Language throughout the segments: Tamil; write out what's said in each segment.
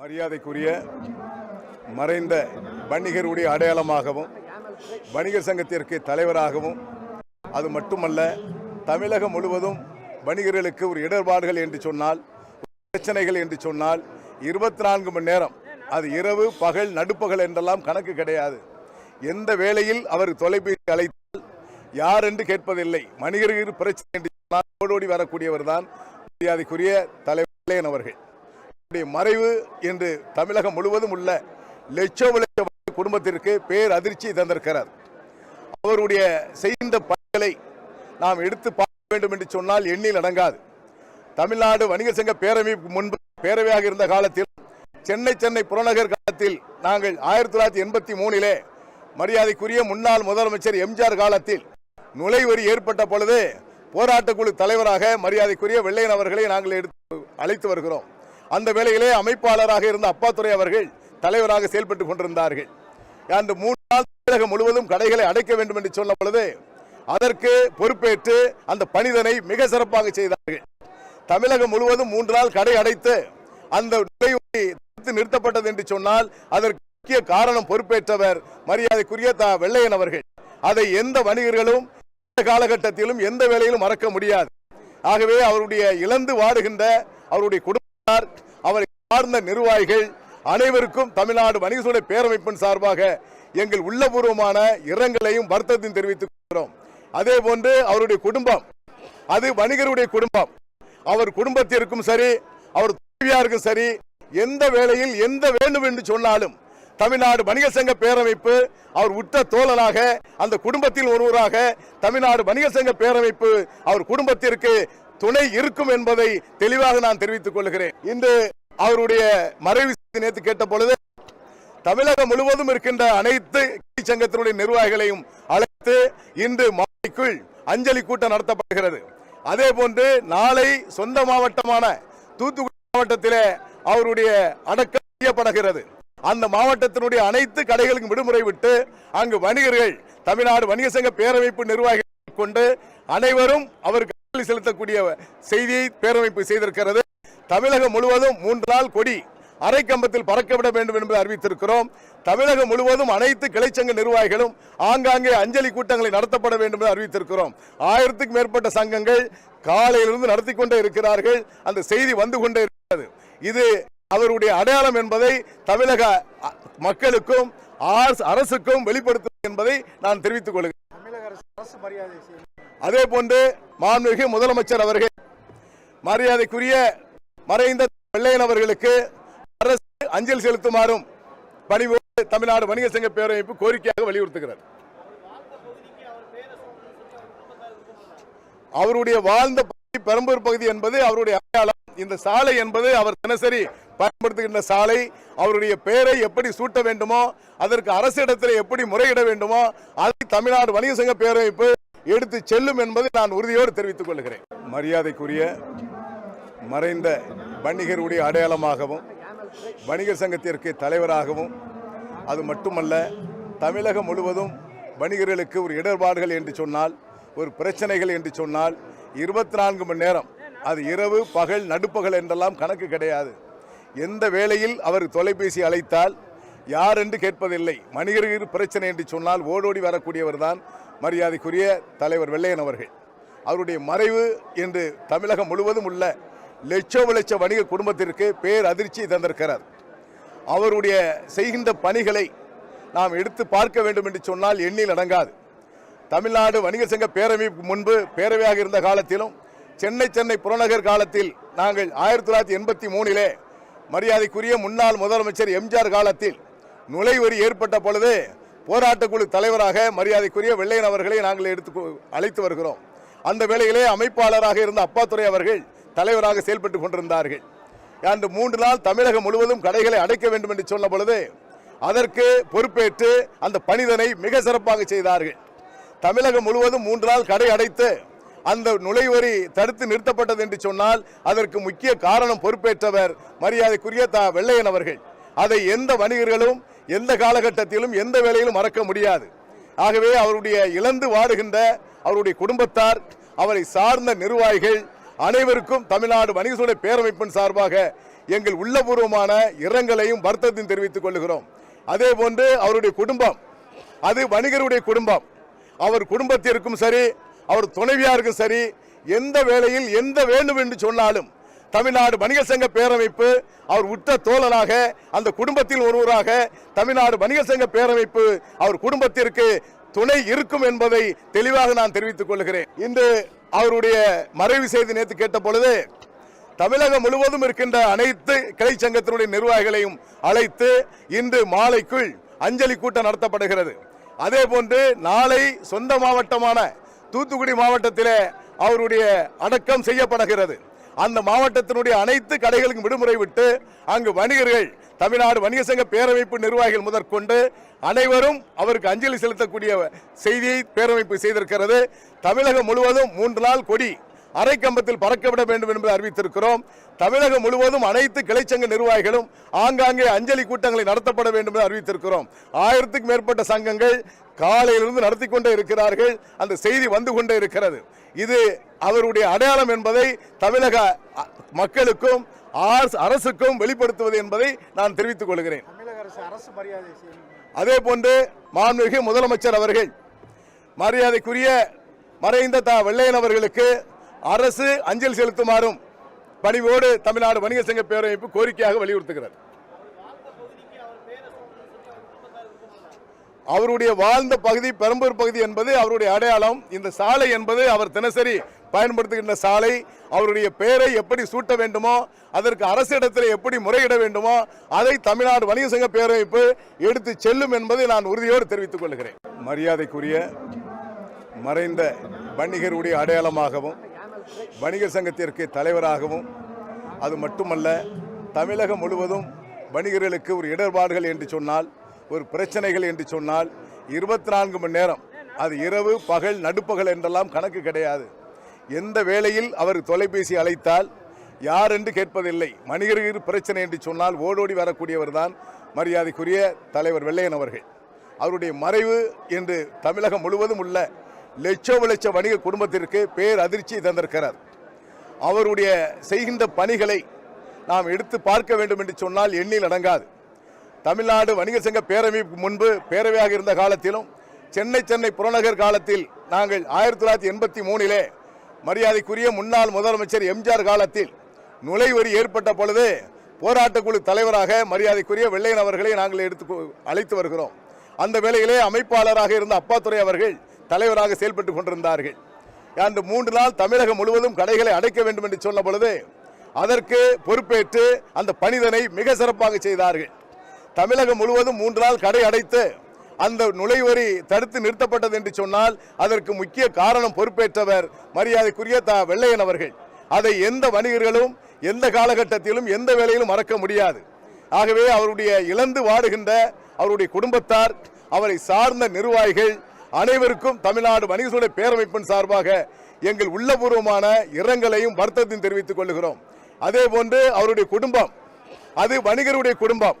மரியாதைக்குரிய மறைந்த வணிகருடைய அடையாளமாகவும் வணிகர் சங்கத்திற்கு தலைவராகவும் அது மட்டுமல்ல தமிழகம் முழுவதும் வணிகர்களுக்கு ஒரு இடர்பாடுகள் என்று சொன்னால் பிரச்சனைகள் என்று சொன்னால் இருபத்தி நான்கு மணி நேரம் அது இரவு பகல் நடுப்பகல் என்றெல்லாம் கணக்கு கிடையாது. எந்த வேளையில் அவர் தொலைபேசி அழைத்தால் யார் என்று கேட்பதில்லை. வணிகர்கள் பிரச்சனை என்று சொன்னால் ஓடோடி வரக்கூடியவர் தான் மரியாதைக்குரிய தலைவர் அவர்கள். மறைவு என்று தமிழகம் முழுவதும் உள்ள லட்சம் குடும்பத்திற்கு பேர் அதிர்ச்சி தந்திருக்கிறார். அவருடைய செய்த பணிகளை நாம் எடுத்து பார்க்க வேண்டும் என்று சொன்னால் எண்ணில் அடங்காது. தமிழ்நாடு வணிகர் சங்க பேரவை முன்பு பேரவையாக இருந்த காலத்தில் சென்னை சென்னை புறநகர் காலத்தில் நாங்கள் ஆயிரத்தி தொள்ளாயிரத்தி எண்பத்தி மூணிலே மரியாதைக்குரிய முன்னாள் முதலமைச்சர் எம்ஜிஆர் காலத்தில் நுழைவரி ஏற்பட்ட பொழுது போராட்டக்குழு தலைவராக மரியாதைக்குரிய வெள்ளையன் அவர்களை நாங்கள் எடுத்து அழைத்து வருகிறோம். அந்த வேளையிலே அமைப்பாளராக இருந்த அப்பாத்துறை அவர்கள் தலைவராக செயல்பட்டுக் கொண்டிருந்தார்கள். அந்த மூன்று நாள் தமிழகம் முழுவதும் கடைகளை அடைக்க வேண்டும் என்று சொன்ன பொழுது அதற்கு பொறுப்பேற்று அந்த பணிதனை மிக சிறப்பாக செய்தார்கள். தமிழகம் முழுவதும் மூன்று நாள் கடை அடைத்து அந்த தடுத்து நிறுத்தப்பட்டது என்று சொன்னால் அதற்கு முக்கிய காரணம் பொறுப்பேற்றவர் மரியாதைக்குரிய தா வெள்ளையன் அவர்கள். அதை எந்த வணிகர்களும் காலகட்டத்திலும் எந்த வேலையிலும் மறக்க முடியாது. ஆகவே அவருடைய இழந்து வாடுகின்ற அவருடைய குடும்ப அவரை சார்ந்த நிர்வாகிகள் அனைவருக்கும் தமிழ்நாடு வணிக சூழல் பேரமைப்பின் சார்பாக எங்கள் உள்ளபூர்வமான இரங்கலையும் வருத்தத்தையும் தெரிவித்துக் கொள்கிறோம். அதே போன்று அவருடைய குடும்பம் அது வணிகருடைய குடும்பம். அவர் குடும்பத்திற்கும் சரி அவர் துணைவியாருக்கும் சரி எந்த வேளையில் எந்த வேண்டும் என்று சொன்னாலும் தமிழ்நாடு வணிக சங்க பேரமைப்பு அவர் உற்ற தோழனாக அந்த குடும்பத்தில் ஒருவராக தமிழ்நாடு வணிக சங்க பேரமைப்பு அவர் குடும்பத்திற்கு துணை இருக்கும் என்பதை தெளிவாக நான் தெரிவித்துக் கொள்கிறேன். இன்று அவருடைய மறைவு நேற்று கேட்ட பொழுது தமிழகம் முழுவதும் இருக்கின்ற அனைத்து சங்கத்தினுடைய நிர்வாகிகளையும் அழைத்து இன்று மாலைக்குள் அஞ்சலி கூட்டம் நடத்தப்படுகிறது. அதே போன்று நாளை சொந்த மாவட்டமான தூத்துக்குடி மாவட்டத்திலே அவருடைய அடக்கம் செய்யப்படுகிறது. அந்த மாவட்டத்தினுடைய அனைத்து கடைகளுக்கும் விடுமுறை விட்டு அங்கு வணிகர்கள் தமிழ்நாடு வணிக சங்க பேரமைப்பு நிர்வாகிகள் கொண்டு அனைவரும் அவருக்கு செலுத்தக்கூடிய செய்தியை பேரமைப்பு செய்திருக்கிறது. தமிழகம் முழுவதும் மூன்று நாள் கொடி அரை கம்பத்தில் பறக்கவிட வேண்டும் என்பதை அறிவித்திருக்கிறோம். தமிழகம் முழுவதும் அனைத்து கிளைச்சங்க நிர்வாகிகளும் ஆங்காங்கே அஞ்சலி கூட்டங்களை நடத்தப்பட வேண்டும் என்று அறிவித்திருக்கிறோம். ஆயிரத்துக்கும் மேற்பட்ட சங்கங்கள் காலையிலிருந்து நடத்தி கொண்டே இருக்கிறார்கள். அந்த செய்தி வந்து கொண்டே இருக்கிறது. இது அவருடைய அடையாளம் என்பதை தமிழக மக்களுக்கும் அரசுக்கும் வெளிப்படுத்தும் என்பதை நான் தெரிவித்துக் கொள்கிறேன் தமிழக அரசு அரசு மரியாதை செய்யும் அதே போன்று மாண்புமிகு முதலமைச்சர் அவர்கள் மரியாதைக்குரிய மறைந்த வெள்ளையன் அவர்களுக்கு அரசு அஞ்சல் செலுத்துமாறும் பணிவோடு தமிழ்நாடு வணிக சங்க பேரமைப்பு கோரிக்கையாக வலியுறுத்துகிறார் அவருடைய வாழ்ந்த பகுதி பெரம்பூர் பகுதி என்பது அவருடைய அடையாளம். இந்த சாலை என்பது அவர் தினசரி பயன்படுத்துகின்ற சாலை அவருடைய பெயரை எப்படி சூட்ட வேண்டுமோ அதற்கு அரசிடத்தில் எப்படி முறையிட வேண்டுமோ அதை தமிழ்நாடு வணிக சங்க பேரமைப்பு எடுத்து செல்லும் என்பதை நான் உறுதியோடு தெரிவித்துக் கொள்கிறேன். மரியாதைக்குரிய மறைந்த வணிகருடைய அடையாளமாகவும் வணிகர் சங்கத்திற்கு தலைவராகவும் அது மட்டுமல்ல தமிழகம் முழுவதும் வணிகர்களுக்கு ஒரு இடர்பாடுகள் என்று சொன்னால் ஒரு பிரச்சனைகள் என்று சொன்னால் இருபத்தி நான்கு மணி நேரம் அது இரவு பகல் நடுப்பகல் என்றெல்லாம் கணக்கு கிடையாது. எந்த வேளையில் அவர் தொலைபேசி அழைத்தால் யார் என்று கேட்பதில்லை. மனிதர்கள் பிரச்சனை என்று சொன்னால் ஓடோடி வரக்கூடியவர் தான் மரியாதைக்குரிய தலைவர் வெள்ளையன் அவர்கள். அவருடைய மறைவு என்று தமிழகம் முழுவதும் உள்ள லட்சம் லட்ச வணிக குடும்பத்திற்கு பேர் அதிர்ச்சி தந்திருக்கிறார் அவருடைய செய்கின்ற பணிகளை நாம் எடுத்து பார்க்க வேண்டும் என்று சொன்னால் எண்ணில் அடங்காது. தமிழ்நாடு வணிக சங்க பேரவைக்கு முன்பு பேரவையாக இருந்த காலத்திலும் சென்னை சென்னை புறநகர் காலத்தில் நாங்கள் ஆயிரத்தி தொள்ளாயிரத்தி எண்பத்தி மூணிலே மரியாதைக்குரிய முன்னாள் முதலமைச்சர் எம்ஜிஆர் காலத்தில் நுழைவரி ஏற்பட்ட பொழுது போராட்டக்குழு தலைவராக மரியாதைக்குரிய வெள்ளையன் அவர்களை நாங்கள் எடுத்து கொ- அழைத்து வருகிறோம். அந்த வேளையிலே அமைப்பாளராக இருந்த அப்பாத்துறை அவர்கள் தலைவராக செயல்பட்டுக் கொண்டிருந்தார்கள். அந்த மூன்று நாள் தமிழகம் முழுவதும் கடைகளை அடைக்க வேண்டும் என்று சொன்ன பொழுது அதற்கு பொறுப்பேற்று அந்த பணிதனை மிக சிறப்பாக செய்தார்கள். தமிழகம் முழுவதும் மூன்று நாள் கடை அடைத்து அந்த நுழைவரி தடுத்து நிறுத்தப்பட்டது என்று சொன்னால் அதற்கு முக்கிய காரணம் பொறுப்பேற்றவர் மரியாதைக்குரிய தா வெள்ளையன் அவர்கள். அதை எந்த வணிகர்களும் எந்த காலகட்டத்திலும் எந்த வேலையிலும் மறக்க முடியாது. ஆகவே அவருடைய இழந்து வாடுகின்ற அவருடைய குடும்பத்தார் அவரை சார்ந்த நிர்வாகிகள் அனைவருக்கும் தமிழ்நாடு வணிகசூழல் பேரமைப்பின் சார்பாக எங்கள் உள்ளபூர்வமான இரங்கலையும் வருத்தத்தையும் தெரிவித்துக் கொள்கிறோம். அதே போன்று அவருடைய குடும்பம் அது வணிகருடைய குடும்பம். அவர் குடும்பத்திற்கும் சரி அவர் துணைவியாருக்கும் சரி எந்த வேளையில் எந்த வேண்டும் என்று சொன்னாலும் தமிழ்நாடு வணிகர் சங்க பேரமைப்பு அவர் உற்ற தோழனாக அந்த குடும்பத்தில் ஒருவராக தமிழ்நாடு வணிக சங்க பேரமைப்பு அவர் குடும்பத்திற்கு துணை இருக்கும் என்பதை தெளிவாக நான் தெரிவித்துக் கொள்கிறேன். இன்று அவருடைய மறைவு செய்தி நேற்று கேட்ட பொழுது தமிழகம் முழுவதும் இருக்கின்ற அனைத்து கிளை சங்கத்தினுடைய நிர்வாகிகளையும் அழைத்து இன்று மாலைக்குள் அஞ்சலி கூட்டம் நடத்தப்படுகிறது. அதே போன்று நாளை சொந்த மாவட்டமான தூத்துக்குடி மாவட்டத்திலே அவருடைய அடக்கம் செய்யப்படுகிறது. அந்த மாவட்டத்தினுடைய அனைத்து கடைகளுக்கும் விடுமுறை விட்டு அங்கு வணிகர்கள் தமிழ்நாடு வணிக சங்க பேரமைப்பு நிர்வாகிகள் முதற்கொண்டு அனைவரும் அவருக்கு அஞ்சலி செலுத்தக்கூடிய செய்தியை பேரமைப்பு செய்திருக்கிறது. தமிழகம் முழுவதும் மூன்று நாள் கொடி அரை கம்பத்தில் பறக்கவிட வேண்டும் என்பதை அறிவித்திருக்கிறோம். தமிழகம் முழுவதும் அனைத்து கிளைச்சங்க நிர்வாகிகளும் ஆங்காங்கே அஞ்சலி கூட்டங்களை நடத்தப்பட வேண்டும் என்று அறிவித்திருக்கிறோம். ஆயிரத்துக்கும் மேற்பட்ட சங்கங்கள் காலையிலிருந்து நடத்தி கொண்டே இருக்கிறார்கள். அந்த செய்தி வந்து கொண்டே இருக்கிறது. இது அவருடைய அடையாளம் என்பதை தமிழக மக்களுக்கும் அரசுக்கும் வெளிப்படுத்துவது என்பதை நான் தெரிவித்துக் கொள்கிறேன். அதே போன்று மாண்புமிகு முதலமைச்சர் அவர்கள் மரியாதைக்குரிய மறைந்த தா வெள்ளையன் அவர்களுக்கு அரசு அஞ்சல் செலுத்துமாறும் பணிவோடு தமிழ்நாடு வணிக சங்க பேரமைப்பு கோரிக்கையாக வலியுறுத்துகிறது. அவருடைய வாழ்ந்த பகுதி பெரம்பூர் பகுதி என்பது அவருடைய அடையாளம். இந்த சாலை என்பது அவர் தினசரி பயன்படுத்துகின்ற சாலை. அவருடைய பெயரை எப்படி சூட்ட வேண்டுமோ அதற்கு அரசிடத்தில் எப்படி முறையிட வேண்டுமோ அதை தமிழ்நாடு வணிக சங்க பேரமைப்பு எடுத்து செல்லும் என்பதை நான் உறுதியோடு தெரிவித்துக் கொள்கிறேன். மரியாதைக்குரிய மறைந்த வணிகருடைய அடையாளமாகவும் வணிகர் சங்கத்திற்கு தலைவராகவும் அது மட்டுமல்ல தமிழகம் முழுவதும் வணிகர்களுக்கு ஒரு இடர்பாடுகள் என்று சொன்னால் ஒரு பிரச்சனைகள் என்று சொன்னால் இருபத்தி நான்கு மணி நேரம் அது இரவு பகல் நடுப்பகல் என்றெல்லாம் கணக்கு கிடையாது. எந்த வேளையில் அவர் தொலைபேசி அழைத்தால் யார் என்று கேட்பதில்லை. வணிகர்கள் பிரச்சனை என்று சொன்னால் ஓடோடி வரக்கூடியவர் தான் மரியாதைக்குரிய தலைவர் வெள்ளையன் அவர்கள். அவருடைய மறைவு என்று தமிழகம் முழுவதும் உள்ள லட்சோப லட்ச வணிக குடும்பத்திற்கு பேர் அதிர்ச்சி தந்திருக்கிறார். அவருடைய செய்கின்ற பணிகளை நாம் எடுத்து பார்க்க வேண்டும் என்று சொன்னால் எண்ணில் அடங்காது. தமிழ்நாடு வணிக சங்க பேரமைப்பு முன்பு பேரவையாக இருந்த காலத்திலும் சென்னை சென்னை புறநகர் காலத்தில் நாங்கள் ஆயிரத்தி தொள்ளாயிரத்தி எண்பத்தி மூணிலே மரியாதைக்குரிய முன்னாள் முதலமைச்சர் எம்ஜிஆர் காலத்தில் நுழைவரி ஏற்பட்ட பொழுது போராட்டக்குழு தலைவராக மரியாதைக்குரிய வெள்ளையன் அவர்களை நாங்கள் எடுத்து கொ- அழைத்து வருகிறோம். அந்த வேளையிலே அமைப்பாளராக இருந்த அப்பாத்துறை அவர்கள் தலைவராக செயல்பட்டு கொண்டிருந்தார்கள். அந்த மூன்று நாள் தமிழகம் முழுவதும் கடைகளை அடைக்க வேண்டும் என்று சொன்ன பொழுது அதற்கு பொறுப்பேற்று அந்த பணிதனை மிக சிறப்பாக செய்தார்கள். தமிழகம் முழுவதும் மூன்று நாள் கடை அடைத்து அந்த நுழைவரி தடுத்து நிறுத்தப்பட்டது என்று சொன்னால் அதற்கு முக்கிய காரணம் பொறுப்பேற்றவர் மரியாதைக்குரிய த வெள்ளையன் அவர்கள். அதை எந்த வணிகர்களும் எந்த காலகட்டத்திலும் எந்த வேலையிலும் மறக்க முடியாது. ஆகவே அவருடைய இழந்து வாடுகின்ற அவருடைய குடும்பத்தார் அவரை சார்ந்த நிர்வாகிகள் அனைவருக்கும் தமிழ்நாடு வணிகசூழ பேரமைப்பின் சார்பாக எங்கள் உள்ளபூர்வமான இரங்கலையும் வருத்தத்தையும் தெரிவித்துக் கொள்கிறோம் அதே போன்று அவருடைய குடும்பம் அது வணிகருடைய குடும்பம்.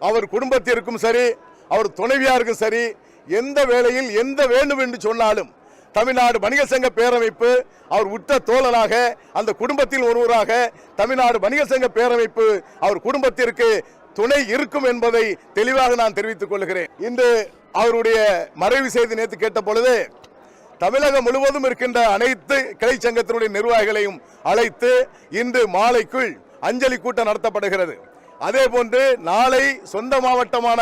அவர் குடும்பத்திற்கும் சரி அவர் துணைவியாருக்கும் சரி எந்த வேளையில் எந்த வேண்டும் என்று சொன்னாலும் தமிழ்நாடு வணிக சங்க பேரமைப்பு அவர் உற்ற தோழனாக அந்த குடும்பத்தில் ஒருவராக தமிழ்நாடு வணிக சங்க பேரமைப்பு அவர் குடும்பத்திற்கு துணை இருக்கும் என்பதை தெளிவாக நான் தெரிவித்துக் கொள்கிறேன். இன்று அவருடைய மறைவு செய்தி நேற்று கேட்ட பொழுது தமிழகம் முழுவதும் இருக்கின்ற அனைத்து கிளை சங்கத்தினுடைய நிர்வாகிகளையும் அழைத்து இன்று மாலைக்குள் அஞ்சலி கூட்டம் நடத்தப்படுகிறது. அதே போன்று நாளை சொந்த மாவட்டமான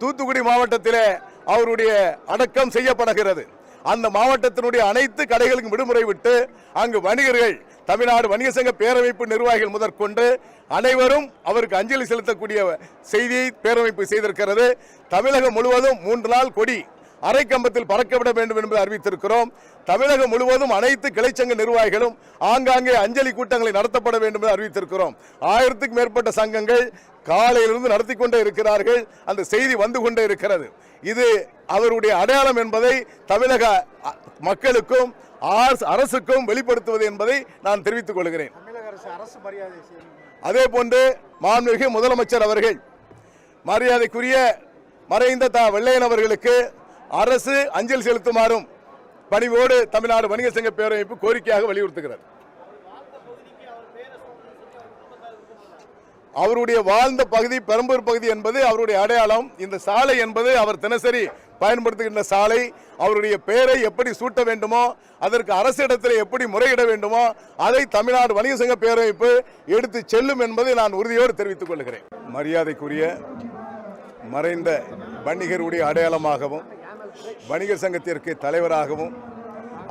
தூத்துக்குடி மாவட்டத்திலே அவருடைய அடக்கம் செய்யப்படுகிறது. அந்த மாவட்டத்தினுடைய அனைத்து கடைகளுக்கும் விடுமுறை விட்டு அங்கு வணிகர்கள் தமிழ்நாடு வணிக சங்க பேரமைப்பு நிர்வாகிகள் முதற்கொண்டு அனைவரும் அவருக்கு அஞ்சலி செலுத்தக்கூடிய செய்தியை பேரமைப்பு செய்திருக்கிறது. தமிழகம் முழுவதும் மூன்று நாள் கொடி அரைக்கம்பத்தில் பறக்கவிட வேண்டும் என்பதை அறிவித்திருக்கிறோம். தமிழகம் முழுவதும் அனைத்து கிளைச்சங்க நிர்வாகிகளும் ஆங்காங்கே அஞ்சலி கூட்டங்களை நடத்தப்பட வேண்டும் என்று அறிவித்திருக்கிறோம். ஆயிரத்துக்கும் மேற்பட்ட சங்கங்கள் காலையிலிருந்து நடத்தி கொண்டே இருக்கிறார்கள். அந்த செய்தி வந்து கொண்டே இருக்கிறது. இது அவருடைய அடையாளம் என்பதை தமிழக மக்களுக்கும் அரசுக்கும் வெளிப்படுத்துவது என்பதை நான் தெரிவித்துக் கொள்கிறேன். அதே போன்று மாண்புமிகு முதலமைச்சர் அவர்கள் மரியாதைக்குரிய மறைந்த தா வெள்ளையன் அவர்களுக்கு அரசு அஞ்சலி செலுத்துமாறும் பணிவோடு தமிழ்நாடு வணிக சங்க பேரமைப்பு கோரிக்கையாக வலியுறுத்துகிறது அவருடைய வாழ்ந்த பகுதி பெரம்பூர் பகுதி என்பது அவருடைய அடையாளம். இந்த சாலை என்பது அவர் தினசரி பயன்படுத்துகின்ற சாலை அவருடைய பெயரை எப்படி சூட்ட வேண்டுமோ அதற்கு அரசிடத்தில் எப்படி முறையிட வேண்டுமோ அதை தமிழ்நாடு வணிக சங்க பேரமைப்பு எடுத்து செல்லும் என்பதை நான் உறுதியோடு தெரிவித்துக் கொள்கிறேன். மரியாதைக்குரிய மறைந்த வணிகருடைய அடையாளமாகவும் வணிகர் சங்கத்திற்கு தலைவராகவும்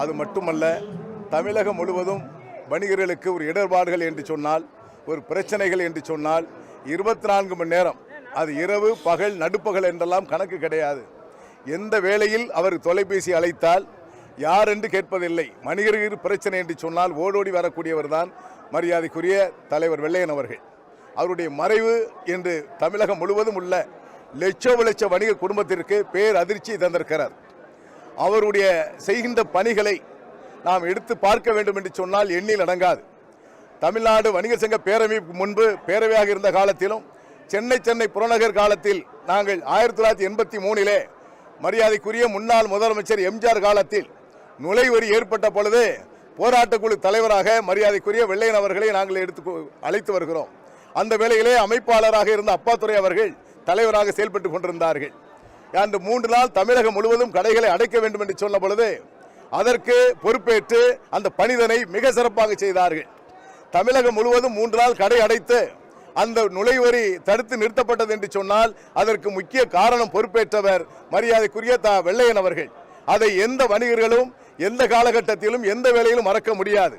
அது மட்டுமல்ல தமிழகம் முழுவதும் வணிகர்களுக்கு ஒரு இடர்பாடுகள் என்று சொன்னால் ஒரு பிரச்சனைகள் என்று சொன்னால் இருபத்தி நான்கு மணி நேரம் அது இரவு பகல் நடுப்பகல் என்றெல்லாம் கணக்கு கிடையாது. எந்த வேளையில் அவர் தொலைபேசி அழைத்தால் யார் என்று கேட்பதில்லை. மனிதர்கள் பிரச்சனை என்று சொன்னால் ஓடோடி வரக்கூடியவர் தான் மரியாதைக்குரிய தலைவர் வெள்ளையன் அவர்கள். அவருடைய மறைவு என்று தமிழகம் முழுவதும் உள்ள லட்சோப லட்ச வணிக குடும்பத்திற்கு பேர் அதிர்ச்சி தந்திருக்கிறார். அவருடைய செய்கின்ற பணிகளை நாம் எடுத்து பார்க்க வேண்டும் என்று சொன்னால் எண்ணில் அடங்காது. தமிழ்நாடு வணிகர் சங்க பேரவைக்கு முன்பு பேரவையாக இருந்த காலத்திலும் சென்னை சென்னை புறநகர் காலத்தில் நாங்கள் ஆயிரத்தி தொள்ளாயிரத்தி எண்பத்தி மூணிலே மரியாதைக்குரிய முன்னாள் முதலமைச்சர் எம்ஜிஆர் காலத்தில் நுழைவரி ஏற்பட்ட பொழுது போராட்டக்குழு தலைவராக மரியாதைக்குரிய வெள்ளையன் அவர்களை நாங்கள் எடுத்து கொ- அழைத்து வருகிறோம். அந்த வேளையிலே அமைப்பாளராக இருந்த அப்பாத்துறை அவர்கள் தலைவராக செயல்பட்டு கொண்டிருந்தார்கள். அந்த மூன்று நாள் தமிழகம் முழுவதும் கடைகளை அடைக்க வேண்டும் என்று சொன்ன பொழுது அதற்கு பொறுப்பேற்று அந்த பணிதனை மிக சிறப்பாக செய்தார்கள். தமிழகம் முழுவதும் மூன்று நாள் கடை அடைத்து அந்த நுழைவரி தடுத்து நிறுத்தப்பட்டது என்று சொன்னால் அதற்கு முக்கிய காரணம் பொறுப்பேற்றவர் மரியாதைக்குரிய தா வெள்ளையன் அவர்கள். அதை எந்த வணிகர்களும் எந்த காலகட்டத்திலும் எந்த வேலையிலும் மறக்க முடியாது.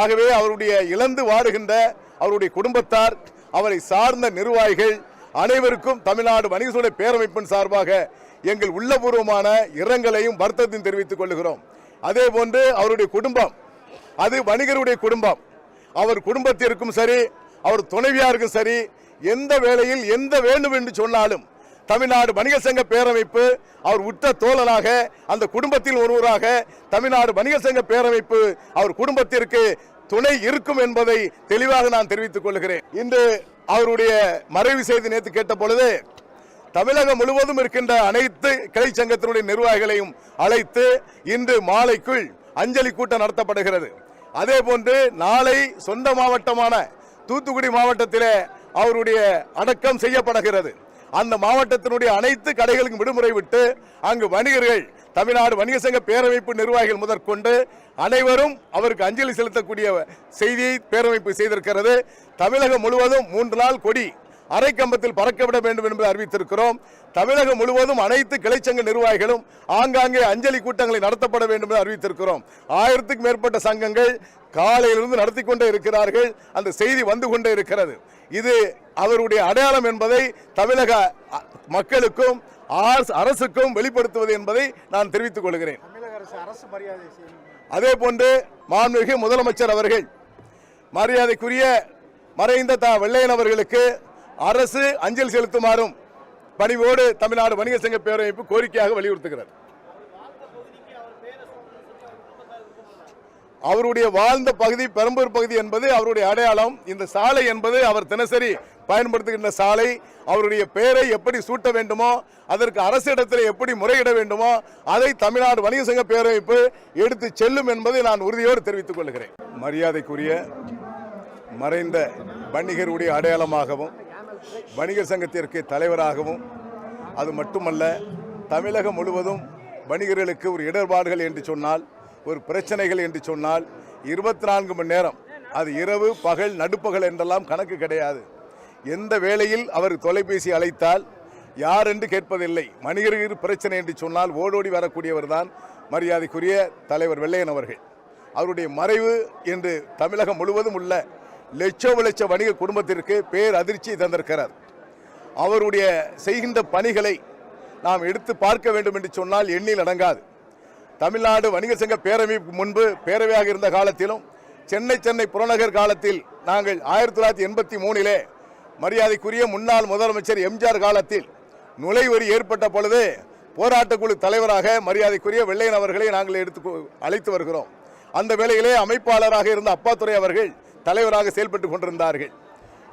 ஆகவே அவருடைய இழந்து வாடுகின்ற அவருடைய குடும்பத்தார் அவரை சார்ந்த நிர்வாகிகள் அனைவருக்கும் தமிழ்நாடு வணிகர்களுடைய பேரமைப்பின் சார்பாக எங்கள் உள்ளபூர்வமான இரங்கலையும் வருத்தத்தையும் தெரிவித்துக் கொள்கிறோம். அதே போன்று அவருடைய குடும்பம் அது வணிகருடைய குடும்பம். அவர் குடும்பத்திற்கும் சரி அவர் துணைவியாருக்கும் சரி எந்த வேளையில் எந்த வேண்டும் என்று சொன்னாலும் தமிழ்நாடு வணிக சங்க பேரமைப்பு அவர் உற்ற தோழனாக அந்த குடும்பத்தில் ஒருவராக தமிழ்நாடு வணிக சங்க பேரமைப்பு அவர் குடும்பத்திற்கு துணை இருக்கும் என்பதை தெளிவாக நான் தெரிவித்துக் கொள்கிறேன். இன்று அவருடைய மறைவு செய்தி நேற்று கேட்ட பொழுது தமிழகம் முழுவதும் இருக்கின்ற அனைத்து கிளை சங்கத்தினுடைய நிர்வாகிகளையும் அழைத்து இன்று மாலைக்குள் அஞ்சலி கூட்டம் நடத்தப்படுகிறது. அதே போன்று நாளை சொந்த மாவட்டமான தூத்துக்குடி மாவட்டத்திலே அவருடைய அடக்கம் செய்யப்படுகிறது. அந்த மாவட்டத்தினுடைய அனைத்து கடைகளுக்கும் விடுமுறை விட்டு அங்கு வணிகர்கள் தமிழ்நாடு வணிக சங்க பேரமைப்பு நிர்வாகிகள் முதற்கொண்டு அனைவரும் அவருக்கு அஞ்சலி செலுத்தக்கூடிய செய்தியை பேரமைப்பு செய்திருக்கிறது. தமிழகம் முழுவதும் மூன்று நாள் கொடி அரைக்கம்பத்தில் பறக்க பறக்கவிட வேண்டும் என்பதை அறிவித்திருக்கிறோம். தமிழகம் முழுவதும் அனைத்து கிளைச்சங்க நிர்வாகிகளும் ஆங்காங்கே அஞ்சலி கூட்டங்களை நடத்தப்பட வேண்டும் என்று அறிவித்திருக்கிறோம். ஆயிரத்துக்கும் மேற்பட்ட சங்கங்கள் காலையிலிருந்து நடத்தி கொண்டே இருக்கிறார்கள். அந்த செய்தி வந்து கொண்டே இருக்கிறது. இது அவருடைய அடையாளம் என்பதை தமிழக மக்களுக்கும் அரசு- அரசுக்கும் வெளிப்படுத்துவது என்பதை நான் தெரிவித்துக் கொள்கிறேன். அதே போன்று மாண்புமிகு முதலமைச்சர் அவர்கள் மரியாதைக்குரிய மறைந்த தா வெள்ளையன் அவர்களுக்கு அரசு அஞ்சலி செலுத்துமாறும் பணிவோடு தமிழ்நாடு வணிக சங்க பேரமைப்பு கோரிக்கையாக வலியுறுத்துகிறார் அவருடைய வாழ்ந்த பகுதி பெரம்பூர் பகுதி என்பது அவருடைய அடையாளம். இந்த சாலை என்பது அவர் தினசரி பயன்படுத்துகின்ற சாலை. அவருடைய பெயரை எப்படி சூட்ட வேண்டுமோ அதற்கு அரசிடத்தில் எப்படி முறையிட வேண்டுமோ அதை தமிழ்நாடு வணிக சங்க பேரமைப்பு எடுத்து செல்லும் என்பதை நான் உறுதியோடு தெரிவித்துக் கொள்கிறேன். மரியாதைக்குரிய மறைந்த வணிகருடைய அடையாளமாகவும் வணிகர் சங்கத்திற்கு தலைவராகவும் அது மட்டுமல்ல தமிழகம் முழுவதும் வணிகர்களுக்கு ஒரு இடர்பாடுகள் என்று சொன்னால் ஒரு பிரச்சனைகள் என்று சொன்னால் இருபத்தி நான்கு மணி நேரம் அது இரவு பகல் நடுப்பகல் என்றெல்லாம் கணக்கு கிடையாது. எந்த வேளையில் அவர் தொலைபேசி அழைத்தால் யார் என்று கேட்பதில்லை. வணிகர்கள் பிரச்சனை என்று சொன்னால் ஓடோடி வரக்கூடியவர் தான் மரியாதைக்குரிய தலைவர் வெள்ளையன் அவர்கள். அவருடைய மறைவு என்று தமிழகம் முழுவதும் உள்ள லட்சம் லட்ச வணிக குடும்பத்திற்கு பேர் அதிர்ச்சி தந்திருக்கிறார். அவருடைய செய்கின்ற பணிகளை நாம் எடுத்து பார்க்க வேண்டும் என்று சொன்னால் எண்ணில் அடங்காது. தமிழ்நாடு வணிக சங்க பேரமைப்பு முன்பு பேரவையாக இருந்த காலத்திலும் சென்னை சென்னை புறநகர் காலத்தில் நாங்கள் ஆயிரத்தி தொள்ளாயிரத்தி எண்பத்தி மூணிலே மரியாதைக்குரிய முன்னாள் முதலமைச்சர் எம்ஜிஆர் காலத்தில் நுழைவரி ஏற்பட்ட பொழுது போராட்டக்குழு தலைவராக மரியாதைக்குரிய வெள்ளையன் அவர்களை நாங்கள் எடுத்து கொ- அழைத்து வருகிறோம். அந்த வேளையிலே அமைப்பாளராக இருந்த அப்பாத்துறை அவர்கள் தலைவராக செயல்பட்டு கொண்டிருந்தார்கள்.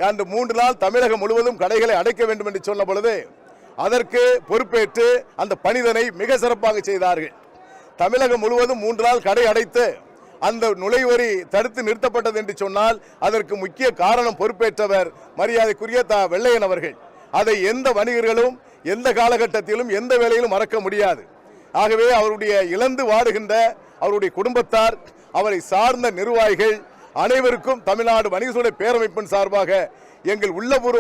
அந்த மூன்று நாள் தமிழகம் முழுவதும் கடைகளை அடைக்க வேண்டும் என்று சொன்ன பொழுது அதற்கு பொறுப்பேற்று அந்த பணிதனை மிக சிறப்பாக செய்தார்கள். தமிழகம் முழுவதும் மூன்று நாள் கடை அடைத்து அந்த நுழைவரி தடுத்து நிறுத்தப்பட்டது என்று சொன்னால் அதற்கு முக்கிய காரணம் பொறுப்பேற்றவர் மரியாதைக்குரிய த வெள்ளையன் அவர்கள். அதை எந்த வணிகர்களும் எந்த காலகட்டத்திலும் எந்த வேலையிலும் மறக்க முடியாது. ஆகவே அவருடைய இழந்து வாடுகின்ற அவருடைய குடும்பத்தார் அவரை சார்ந்த நிர்வாகிகள் அனைவருக்கும் தமிழ்நாடு வணிக சூழல் பேரமைப்பின் சார்பாக எங்கள் உள்ளபூர்வ